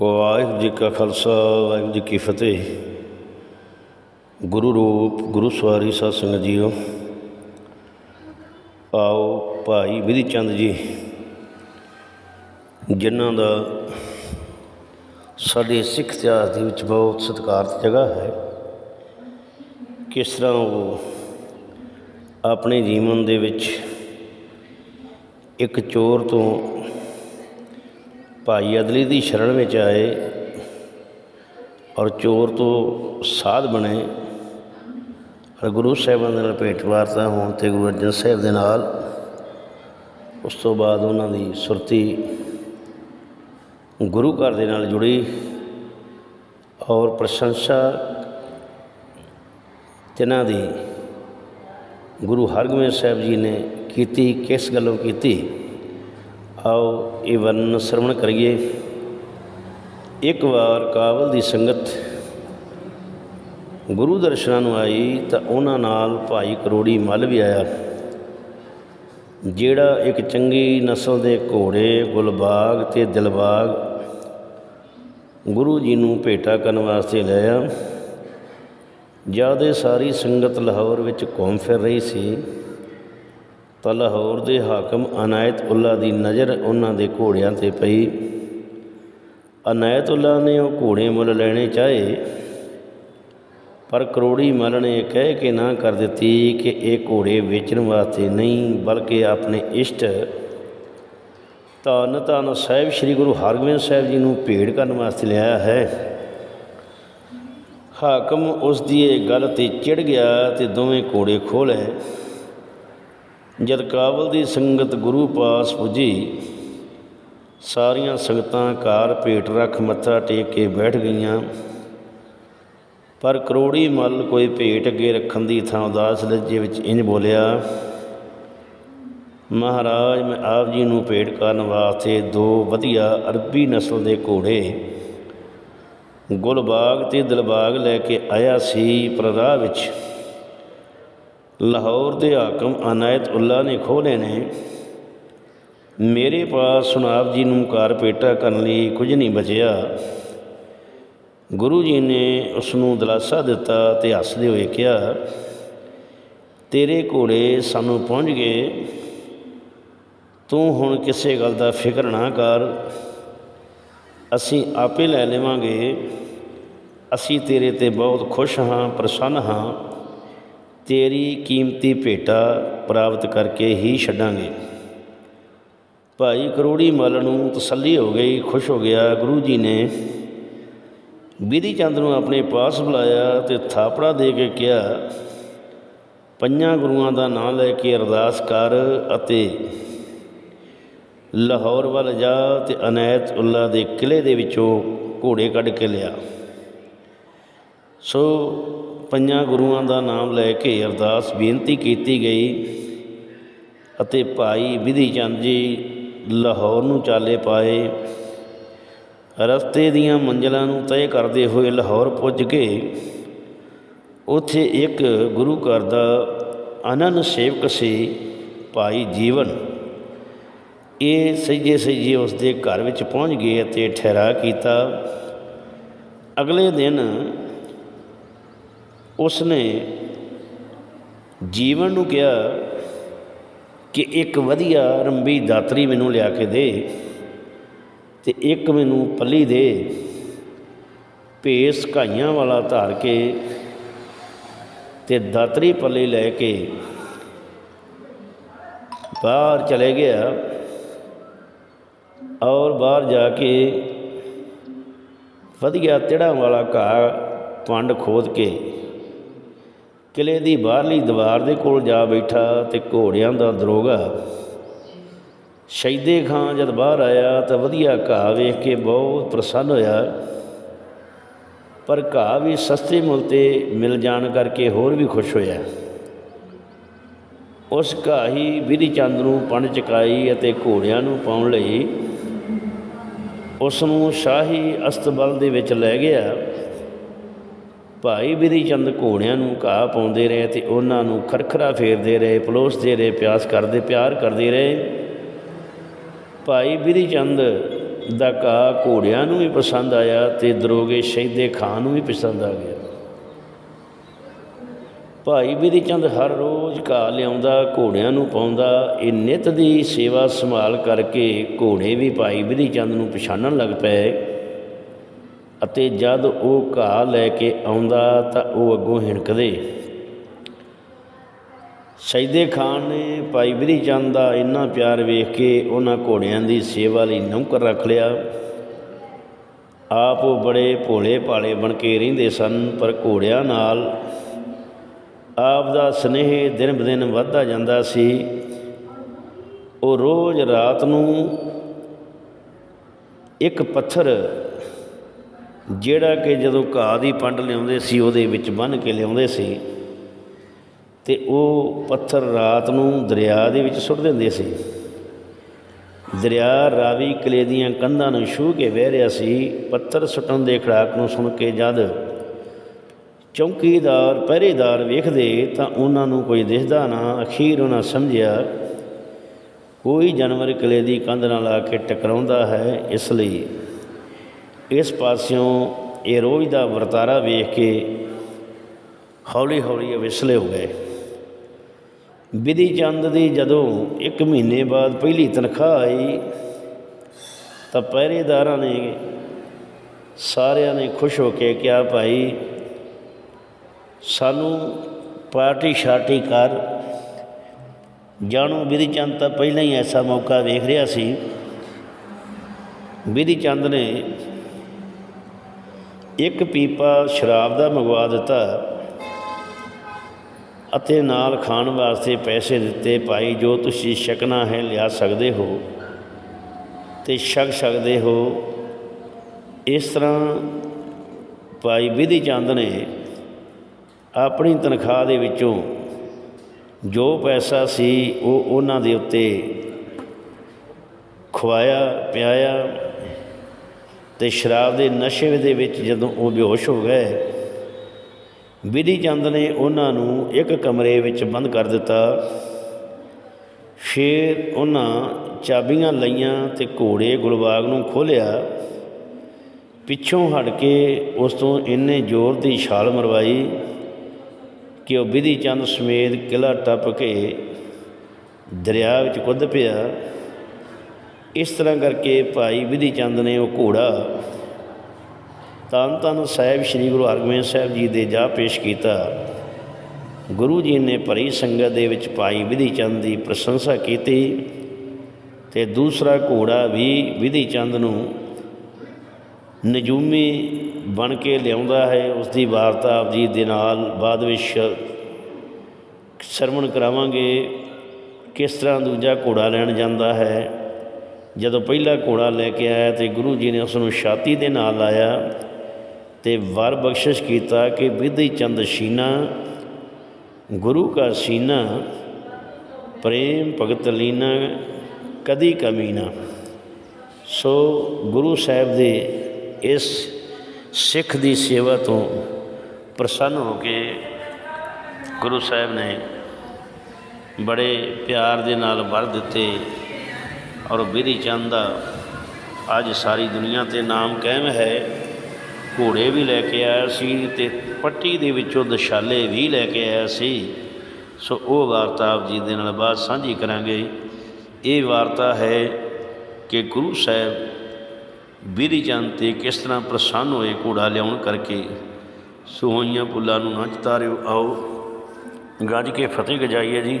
ਵਾਹਿਗੁਰੂ ਜੀ ਕਾ ਖਾਲਸਾ, ਵਾਹਿਗੁਰੂ ਜੀ ਕੀ ਫਤਿਹ। ਗੁਰੂ ਰੂਪ, ਗੁਰੂ ਸਵਾਰੀ ਸਾਧ ਸੰਗਤ ਜੀਓ। ਆਓ ਭਾਈ ਵਿਧੀ ਚੰਦ ਜੀ, ਜਿਨ੍ਹਾਂ ਦਾ ਸਾਡੇ ਸਿੱਖ ਇਤਿਹਾਸ ਦੇ ਵਿੱਚ ਬਹੁਤ ਸਤਿਕਾਰਤ ਜਗ੍ਹਾ ਹੈ। ਕਿਸ ਤਰ੍ਹਾਂ ਉਹ ਆਪਣੇ ਜੀਵਨ ਦੇ ਵਿੱਚ ਇੱਕ ਚੋਰ ਤੋਂ ਭਾਈ ਅਦਲੀ ਦੀ ਸ਼ਰਣ ਵਿੱਚ ਆਏ ਔਰ ਚੋਰ ਤੋਂ ਸਾਧ ਬਣੇ। ਔਰ ਗੁਰੂ ਸਾਹਿਬਾਨ ਦੇ ਨਾਲ ਭੇਟ ਵਾਰਤਾ ਹੋਣ ਤੇ ਗੁਰੂ ਅਰਜਨ ਸਾਹਿਬ ਦੇ ਨਾਲ, ਉਸ ਤੋਂ ਬਾਅਦ ਉਹਨਾਂ ਦੀ ਸੁਰਤੀ ਗੁਰੂ ਘਰ ਦੇ ਨਾਲ ਜੁੜੀ ਔਰ ਪ੍ਰਸ਼ੰਸਾ ਤਿਨਾਂ ਦੀ ਗੁਰੂ ਹਰਗੋਬਿੰਦ ਸਾਹਿਬ ਜੀ ਨੇ ਕੀਤੀ, ਕਿਸ ਗੱਲੋਂ ਕੀਤੀ? ਆਓ ਇਹ ਵਰਨ ਸਰਵਣ ਕਰੀਏ। ਇੱਕ ਵਾਰ ਕਾਬਲ ਦੀ ਸੰਗਤ ਗੁਰੂ ਦਰਸ਼ਨਾਂ ਨੂੰ ਆਈ ਤਾਂ ਉਹਨਾਂ ਨਾਲ ਭਾਈ ਕਰੋੜੀ ਮੱਲ ਵੀ ਆਇਆ, ਜਿਹੜਾ ਇੱਕ ਚੰਗੀ ਨਸਲ ਦੇ ਘੋੜੇ, ਗੁਲਬਾਗ ਤੇ ਦਿਲਬਾਗ ਗੁਰੂ ਜੀ ਨੂੰ ਭੇਟਾ ਕਰਨ ਵਾਸਤੇ ਲਿਆ ਜਦ ਸਾਰੀ ਸੰਗਤ ਲਾਹੌਰ ਵਿੱਚ ਘੁੰਮ ਫਿਰ ਰਹੀ ਸੀ। ਤਾਂ ਲਾਹੌਰ ਦੇ ਹਾਕਮ ਅਨਾਇਤ ਉੱਲਾ ਦੀ ਨਜ਼ਰ ਉਹਨਾਂ ਦੇ ਘੋੜਿਆਂ ਤੇ ਪਈ। ਅਨਾਇਤ ਉੱਲਾ ਨੇ ਉਹ ਘੋੜੇ ਮੁੱਲ ਲੈਣੇ ਚਾਹੇ, ਪਰ ਕਰੋੜੀ ਮੱਲ ਨੇ ਕਹਿ ਕੇ ਨਾ ਕਰ ਦਿੱਤੀ ਕਿ ਇਹ ਘੋੜੇ ਵੇਚਣ ਵਾਸਤੇ ਨਹੀਂ, ਬਲਕਿ ਆਪਣੇ ਇਸ਼ਟ ਧੰਨ ਧੰਨ ਸਾਹਿਬ ਸ੍ਰੀ ਗੁਰੂ ਹਰਗੋਬਿੰਦ ਸਾਹਿਬ ਜੀ ਨੂੰ ਭੇਟ ਕਰਨ ਵਾਸਤੇ ਲਿਆਇਆ ਹੈ। ਹਾਕਮ ਉਸ ਦੀ ਇਹ ਗੱਲ ਤੇ ਚਿੜ ਗਿਆ ਤੇ ਦੋਵੇਂ ਘੋੜੇ ਖੋਹ ਲਏ। ਜਦ ਕਾਬਲ ਦੀ ਸੰਗਤ ਗੁਰੂ ਪਾਸ ਪੁੱਜੀ, ਸਾਰੀਆਂ ਸੰਗਤਾਂ ਕਾਰ ਭੇਟ ਰੱਖ ਮੱਥਾ ਟੇਕ ਕੇ ਬੈਠ ਗਈਆਂ। ਪਰ ਕਰੋੜੀ ਮੱਲ ਕੋਈ ਭੇਟ ਅੱਗੇ ਰੱਖਣ ਦੀ ਥਾਂ ਉਦਾਸ ਲੱਜੇ ਵਿੱਚ ਇੰਜ ਬੋਲਿਆ, ਮਹਾਰਾਜ, ਮੈਂ ਆਪ ਜੀ ਨੂੰ ਭੇਟ ਕਰਨ ਵਾਸਤੇ ਦੋ ਵਧੀਆ ਅਰਬੀ ਨਸਲ ਦੇ ਘੋੜੇ, ਗੁਲਬਾਗ ਤੇ ਦਿਲਬਾਗ ਲੈ ਕੇ ਆਇਆ ਸੀ ਪਰ ਰਾਹ ਵਿੱਚ। ਲਾਹੌਰ ਦੇ ਹਾਕਮ ਅਨਾਇਤ ਉੱਲਾ ਨੇ ਖੋਲੇ ਨੇ, ਮੇਰੇ ਪਾਸ ਸੁਨਾਬ ਜੀ ਨੂੰ ਕਾਰਪੇਟਾ ਕਰਨ ਲਈ ਕੁਝ ਨਹੀਂ ਬਚਿਆ। ਗੁਰੂ ਜੀ ਨੇ ਉਸ ਨੂੰ ਦਿਲਾਸਾ ਦਿੱਤਾ ਤੇ ਹੱਸਦੇ ਹੋਏ ਕਿਹਾ, ਤੇਰੇ ਘੋੜੇ ਸਾਨੂੰ ਪਹੁੰਚ ਗਏ। ਤੂੰ ਹੁਣ ਕਿਸੇ ਗੱਲ ਦਾ ਫਿਕਰ ਨਾ ਕਰ। ਅਸੀਂ ਆਪੇ ਲੈ ਲਵਾਂਗੇ। ਅਸੀਂ ਤੇਰੇ ਤੇ ਬਹੁਤ ਖੁਸ਼ ਹਾਂ, ਪ੍ਰਸੰਨ ਹਾਂ। ਤੇਰੀ ਕੀਮਤੀ ਭੇਟਾ ਪ੍ਰਾਪਤ ਕਰਕੇ ਹੀ ਛੱਡਾਂਗੇ। ਭਾਈ ਕਰੋੜੀ ਮੱਲ ਨੂੰ ਤਸੱਲੀ ਹੋ ਗਈ, ਖੁਸ਼ ਹੋ ਗਿਆ। ਗੁਰੂ ਜੀ ਨੇ ਵਿਧੀ ਚੰਦ ਨੂੰ ਆਪਣੇ ਪਾਸ ਬੁਲਾਇਆ ਤੇ ਥਾਪੜਾ ਦੇ ਕੇ ਕਿਹਾ ਪੰਜਾਂ ਗੁਰੂਆਂ ਦਾ ਨਾਮ ਲੈ ਕੇ ਅਰਦਾਸ ਕਰ ਅਤੇ ਲਾਹੌਰ ਵੱਲ ਜਾ ਤੇ ਅਨੈਤ ਉੱਲਾ ਦੇ ਕਿਲੇ ਦੇ ਵਿੱਚੋਂ ਘੋੜੇ ਕੱਢ ਕੇ ਲਿਆ। ਸੋ ਪੰਜਾਂ ਗੁਰੂਆਂ ਦਾ ਨਾਮ ਲੈ ਕੇ ਅਰਦਾਸ ਬੇਨਤੀ ਕੀਤੀ ਗਈ ਅਤੇ ਭਾਈ ਵਿਧੀ ਚੰਦ ਜੀ ਲਾਹੌਰ ਨੂੰ ਚਾਲੇ ਪਾਏ। ਰਸਤੇ ਦੀਆਂ ਮੰਜ਼ਲਾਂ ਨੂੰ ਤੈਅ ਕਰਦੇ ਹੋਏ ਲਾਹੌਰ ਪੁੱਜ ਕੇ ਉੱਥੇ ਇੱਕ ਗੁਰੂ ਘਰ ਦਾ ਅਨੰਨ ਸੇਵਕ ਸੀ ਭਾਈ ਜੀਵਨ। ਇਹ ਸਜੇ ਸਜੇ ਉਸ ਦੇ ਘਰ ਵਿੱਚ ਪਹੁੰਚ ਗਏ ਅਤੇ ਠਹਿਰਾ ਕੀਤਾ। ਅਗਲੇ ਦਿਨ ਉਸਨੇ ਜੀਵਨ ਨੂੰ ਕਿਹਾ ਕਿ ਇੱਕ ਵਧੀਆ ਰੰਬੀ ਦਾਤਰੀ ਮੈਨੂੰ ਲਿਆ ਕੇ ਦੇ ਤੇ ਇੱਕ ਮੈਨੂੰ ਪੱਲੀ ਦੇ। ਭੇਸ ਘਾਈਆਂ ਵਾਲਾ ਧਾਰ ਕੇ ਤੇ ਦਾਤਰੀ ਪੱਲੀ ਲੈ ਕੇ ਬਾਹਰ ਚਲੇ ਗਿਆ ਔਰ ਬਾਹਰ ਜਾ ਕੇ ਵਧੀਆ ਤਿੜਾਂ ਵਾਲਾ ਘਾਹ ਪੰਡ ਖੋਦ ਕੇ ਕਿਲੇ ਦੀ ਬਾਹਰਲੀ ਦੀਵਾਰ ਦੇ ਕੋਲ ਜਾ ਬੈਠਾ ਤੇ ਘੋੜਿਆਂ ਦਾ ਦਰੋਗਾ। ਸ਼ਹੀਦੇ ਖਾਂ ਜਦ ਬਾਹਰ ਆਇਆ ਤਾਂ ਵਧੀਆ ਘਾਹ ਵੇਖ ਕੇ ਬਹੁਤ ਪ੍ਰਸੰਨ ਹੋਇਆ। ਪਰ ਘਾਹ ਵੀ ਸਸਤੇ ਮੁੱਲ ਤੇ ਮਿਲ ਜਾਣ ਕਰਕੇ ਹੋਰ ਵੀ ਖੁਸ਼ ਹੋਇਆ। ਉਸ ਘਾਹ ਹੀ ਵਿਧੀ ਚੰਦ ਨੂੰ ਪਣ ਚਕਾਈ ਅਤੇ ਘੋੜਿਆਂ ਨੂੰ ਪਾਉਣ ਲਈ ਉਸ ਨੂੰ ਸ਼ਾਹੀ ਅਸਤਬਲ ਦੇ ਵਿੱਚ ਲੈ ਗਿਆ। ਭਾਈ ਵਿਧੀ ਚੰਦ ਘੋੜਿਆਂ ਨੂੰ ਘਾਹ ਪਾਉਂਦੇ ਰਹੇ ਤੇ ਉਹਨਾਂ ਨੂੰ ਖਰਖਰਾ ਫੇਰਦੇ ਰਹੇ, ਪਲੋਸਦੇ ਰਹੇ, ਪਿਆਸ ਕਰਦੇ, ਪਿਆਰ ਕਰਦੇ ਰਹੇ। ਭਾਈ ਵਿਧੀ ਚੰਦ ਦਾ ਘਾਹ ਘੋੜਿਆਂ ਨੂੰ ਵੀ ਪਸੰਦ ਆਇਆ ਤੇ ਦਰੋਗੇ ਸ਼ਹੀਦੇ ਖਾਨ ਨੂੰ ਵੀ ਪਸੰਦ ਆ ਗਿਆ। ਭਾਈ ਬਿਧੀ ਚੰਦ ਹਰ ਰੋਜ਼ ਘਾਹ ਲਿਆਉਂਦਾ, ਘੋੜਿਆਂ ਨੂੰ ਪਾਉਂਦਾ, ਇਹ ਨਿਤ ਦੀ ਸੇਵਾ ਸੰਭਾਲ ਕਰਕੇ ਘੋੜੇ ਵੀ ਭਾਈ ਬਿਧੀ ਚੰਦ ਨੂੰ ਪਛਾਣਨ ਲੱਗ ਪਏ। ਅਤੇ ਜਦ ਉਹ ਘਾਹ ਲੈ ਕੇ ਆਉਂਦਾ ਤਾਂ ਉਹ ਅੱਗੋਂ ਹਿਣਕਦੇ। ਸੈਦੇ ਖਾਨ ਨੇ ਭਾਈ ਬਿਧੀ ਚੰਦ ਦਾ ਇੰਨਾ ਪਿਆਰ ਵੇਖ ਕੇ ਉਹਨਾਂ ਘੋੜਿਆਂ ਦੀ ਸੇਵਾ ਲਈ ਨੌਕਰ ਰੱਖ ਲਿਆ। ਆਪ ਉਹ ਬੜੇ ਭੋਲੇ ਭਾਲੇ ਬਣ ਕੇ ਰਹਿੰਦੇ ਸਨ, ਪਰ ਘੋੜਿਆਂ ਨਾਲ ਆਪ ਦਾ ਸਨੇਹ ਦਿਨ ਬਦਿਨ ਵੱਧਦਾ ਜਾਂਦਾ ਸੀ। ਉਹ ਰੋਜ਼ ਰਾਤ ਨੂੰ ਇੱਕ ਪੱਥਰ ਜਿਹੜਾ ਕਿ ਜਦੋਂ ਘਾਹ ਦੀ ਪੰਡ ਲਿਆਉਂਦੇ ਸੀ, ਉਹਦੇ ਵਿੱਚ ਬੰਨ੍ਹ ਕੇ ਲਿਆਉਂਦੇ ਸੀ ਤੇ ਉਹ ਪੱਥਰ ਰਾਤ ਨੂੰ ਦਰਿਆ ਦੇ ਵਿੱਚ ਸੁੱਟ ਦਿੰਦੇ ਸੀ। ਦਰਿਆ ਰਾਵੀ ਕਿਲੇ ਦੀਆਂ ਕੰਧਾਂ ਨੂੰ ਛੂਹ ਕੇ ਵਹਿ ਰਿਹਾ ਸੀ। ਪੱਥਰ ਸੁੱਟਣ ਦੇ ਖੜਾਕ ਨੂੰ ਸੁਣ ਕੇ ਜਦ ਚੌਕੀਦਾਰ, ਪਹਿਰੇਦਾਰ ਵੇਖਦੇ ਤਾਂ ਉਹਨਾਂ ਨੂੰ ਕੋਈ ਦਿਸਦਾ ਨਾ। ਅਖੀਰ ਉਹਨਾਂ ਸਮਝਿਆ, ਕੋਈ ਜਾਨਵਰ ਕਿਲੇ ਦੀ ਕੰਧ ਨਾਲ ਆ ਕੇ ਟਕਰਾਉਂਦਾ ਹੈ, ਇਸ ਲਈ ਇਸ ਪਾਸਿਓਂ ਇਹ ਰੋਜ਼ ਦਾ ਵਰਤਾਰਾ ਵੇਖ ਕੇ ਹੌਲੀ ਹੌਲੀ ਵਿਸਲੇ ਹੋ ਗਏ। ਵਿਧੀ ਚੰਦ ਦੀ ਜਦੋਂ ਇੱਕ ਮਹੀਨੇ ਬਾਅਦ ਪਹਿਲੀ ਤਨਖਾਹ ਆਈ, ਤਾਂ ਪਹਿਰੇਦਾਰਾਂ ਨੇ ਸਾਰਿਆਂ ਨੇ ਖੁਸ਼ ਹੋ ਕੇ ਕਿਹਾ, ਭਾਈ, ਸਾਨੂੰ ਪਾਰਟੀ ਸ਼ਾਰਟੀ ਕਰ। ਜਾਣੂ, ਵਿਧੀ ਚੰਦ ਤਾਂ ਪਹਿਲਾਂ ਹੀ ਐਸਾ ਮੌਕਾ ਵੇਖ ਰਿਹਾ ਸੀ। ਵਿਧੀ ਚੰਦ ਨੇ ਇੱਕ ਪੀਪਾ ਸ਼ਰਾਬ ਦਾ ਮੰਗਵਾ ਦਿੱਤਾ ਅਤੇ ਨਾਲ ਖਾਣ ਵਾਸਤੇ ਪੈਸੇ ਦਿੱਤੇ, ਭਾਈ, ਜੋ ਤੁਸੀਂ ਛਕਣਾ ਹੈ, ਲਿਆ ਸਕਦੇ ਹੋ। ਤੇ ਛਕ ਸਕਦੇ ਹੋ। ਇਸ ਤਰ੍ਹਾਂ ਭਾਈ ਵਿਧੀ ਚੰਦ ਨੇ ਆਪਣੀ ਤਨਖਾਹ ਦੇ ਵਿੱਚੋਂ ਜੋ ਪੈਸਾ ਸੀ, ਉਹ ਉਹਨਾਂ ਦੇ ਉੱਤੇ ਖਵਾਇਆ, ਪਿਆਇਆ। ਤੇ ਸ਼ਰਾਬ ਦੇ ਨਸ਼ੇ ਦੇ ਵਿੱਚ ਜਦੋਂ ਉਹ ਬੇਹੋਸ਼ ਹੋ ਗਏ, ਵਿਧੀ ਚੰਦ ਨੇ ਉਹਨਾਂ ਨੂੰ ਇੱਕ ਕਮਰੇ ਵਿੱਚ ਬੰਦ ਕਰ ਦਿੱਤਾ। ਫਿਰ ਉਹਨਾਂ ਚਾਬੀਆਂ ਲਈਆਂ ਤੇ ਘੋੜੇ ਗੁਲਬਾਗ ਨੂੰ ਖੋਲ੍ਹਿਆ। ਪਿੱਛੋਂ ਹਟ ਕੇ ਉਸ ਤੋਂ ਇੰਨੇ ਜ਼ੋਰ ਦੀ ਛਾਲ ਮਰਵਾਈ ਕਿ ਉਹ ਵਿਧੀ ਚੰਦ ਸਮੇਤ ਕਿਲਾ ਟੱਪ ਕੇ ਦਰਿਆ ਵਿੱਚ ਕੁੱਦ ਪਿਆ। ਇਸ ਤਰ੍ਹਾਂ ਕਰਕੇ ਭਾਈ ਵਿਧੀ ਚੰਦ ਨੇ ਉਹ ਘੋੜਾ ਤਨ ਤਨ ਸਾਹਿਬ, ਸ੍ਰੀ ਗੁਰੂ ਹਰਗੋਬਿੰਦ ਸਾਹਿਬ ਜੀ ਦੇ ਜਾ ਪੇਸ਼ ਕੀਤਾ। ਗੁਰੂ ਜੀ ਨੇ ਭਰੀ ਸੰਗਤ ਦੇ ਵਿੱਚ ਭਾਈ ਵਿਧੀ ਚੰਦ ਦੀ ਪ੍ਰਸ਼ੰਸਾ ਕੀਤੀ ਤੇ ਦੂਸਰਾ ਘੋੜਾ ਵੀ ਵਿਧੀ ਚੰਦ ਨੂੰ ਨਜੂਮੀ ਬਣ ਕੇ ਲਿਆਉਂਦਾ ਹੈ। ਉਸ ਦੀ ਵਾਰਤਾ ਆਪ ਜੀ ਦੇ ਨਾਲ ਬਾਅਦ ਵਿੱਚ ਸਰਵਣ ਕਰਾਵਾਂਗੇ। ਕਿਸ ਤਰ੍ਹਾਂ ਦੂਜਾ ਘੋੜਾ ਲੈਣ ਜਾਂਦਾ ਹੈ? ਜਦੋਂ ਪਹਿਲਾ ਘੋੜਾ ਲੈ ਕੇ ਆਇਆ ਤੇ ਗੁਰੂ ਜੀ ਨੇ ਉਸ ਨੂੰ ਛਾਤੀ ਦੇ ਨਾਲ ਲਾਇਆ ਤੇ ਵਰ ਬਖਸ਼ਿਸ਼ ਕੀਤਾ ਕਿ ਵਿਧੀ ਚੰਦ ਸ਼ੀਨਾ, ਗੁਰੂ ਕਾ ਸੀਨਾ, ਪ੍ਰੇਮ ਭਗਤ ਲੀਨਾ, ਕਦੀ ਕਮੀ ਨਾ। ਸੋ ਗੁਰੂ ਸਾਹਿਬ ਦੇ ਇਸ ਸਿੱਖ ਦੀ ਸੇਵਾ ਤੋਂ ਪ੍ਰਸੰਨ ਹੋ ਕੇ ਗੁਰੂ ਸਾਹਿਬ ਨੇ ਬੜੇ ਪਿਆਰ ਦੇ ਨਾਲ ਵਰ ਦਿੱਤੇ। ਔਰ ਵਿਧੀ ਚੰਦ ਦਾ ਅੱਜ ਸਾਰੀ ਦੁਨੀਆ ਤੇ ਨਾਮ ਕਾਇਮ ਹੈ, ਘੋੜੇ ਵੀ ਲੈ ਕੇ ਆਇਆ ਸੀ ਤੇ ਪੱਟੀ ਦੇ ਵਿੱਚੋਂ ਦਸ਼ਾਲੇ ਵੀ ਲੈ ਕੇ ਆਇਆ ਸੀ। ਸੋ ਉਹ ਵਾਰਤਾ ਆਪ ਜੀ ਦੇ ਨਾਲ ਬਾਅਦ ਸਾਂਝੀ ਕਰਾਂਗੇ। ਇਹ ਵਾਰਤਾ ਹੈ ਕਿ ਗੁਰੂ ਸਾਹਿਬ ਵਿਧੀ ਚੰਦ ਤੇ ਕਿਸ ਤਰ੍ਹਾਂ ਪ੍ਰਸੰਨ ਹੋਏ ਘੋੜਾ ਲਿਆਉਣ ਕਰਕੇ। ਸੋਈਆਂ ਪੁੱਲਾਂ ਨੂੰ ਨਾ ਚਤਾਰਿਓ, ਆਓ। ਗੱਜ ਕੇ ਫਤਿਹ ਗਜਾਈਏ ਜੀ।